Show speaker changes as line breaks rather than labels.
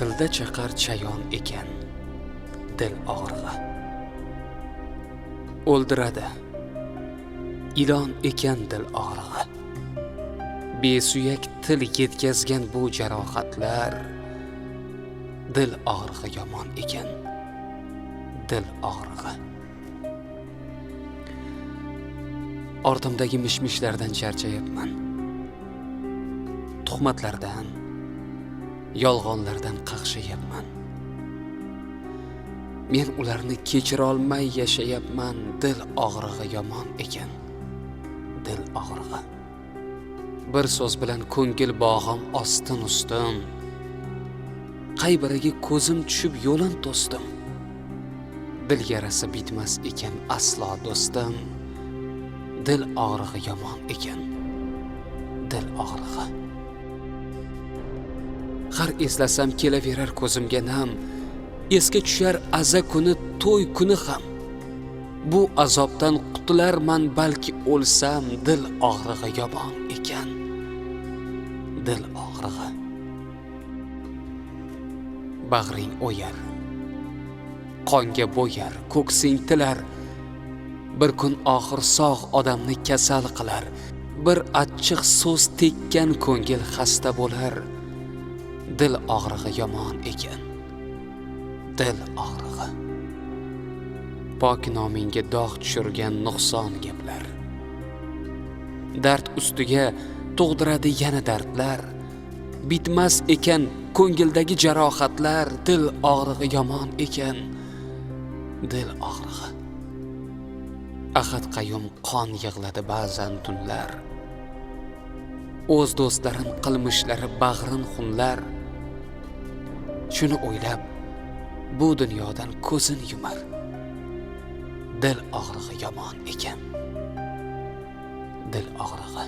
tilda chaqar chayon ekan. Dil og'rig'i. O'ldiradi. Ilon ekan dil og'rig'i. Besuyak til yetkazgan bu jarohatlar dil og'rig'i yomon ekan. Dil og'rig'i. Ortimdagi mishmishlardan charchayapman. Tuhmatlardan yolg'onlardan qaqshayapman. Men ularni kechirolmay yashayapman dil og'rig'i yomon ekan. Dil og'rig'i. Bir so'z bilan ko'ngil bog'im ostin ustin qay biriga ko'zim tushib yo'lin to'sdim. Dil yarasi bitmas ekan aslo do'stim. Dil og'rig'i yomon ekan. Dil og'rig'i. Har eslasam kelaverar ko'zimga nam. Esga tushar aza kuni to'y kuni ham. Bu azobdan qutularman balki o'lsam dil og'rig'i yomon ekan. Dil og'rig'i. Bag'ring o'yar. Qonga bo'yar ko'ksing tilar. Bir kun oxir sog' odamni kasal qilar. Bir achchiq so'z tekkan ko'ngil xasta bo'lar. Dil og'rig'i yomon ekan. Dil og'rig'i. Pok nomingga dog' tushirgan nuqson gaplar. Dard ustiga tug'diradi yana dardlar. Bitmas ekan ko'ngildagi jarohatlar. Dil og'rig'i yomon ekan. Dil og'rig'i. Ahad qayum qon yig'ladi ba'zan tunlar. O'z do'stlarim qilmishlari bag'rin xunlar. Shuni o'ylab bu dunyodan ko'zin yumar. Dil og'rig'i yomon ekan. Dil og'rig'i.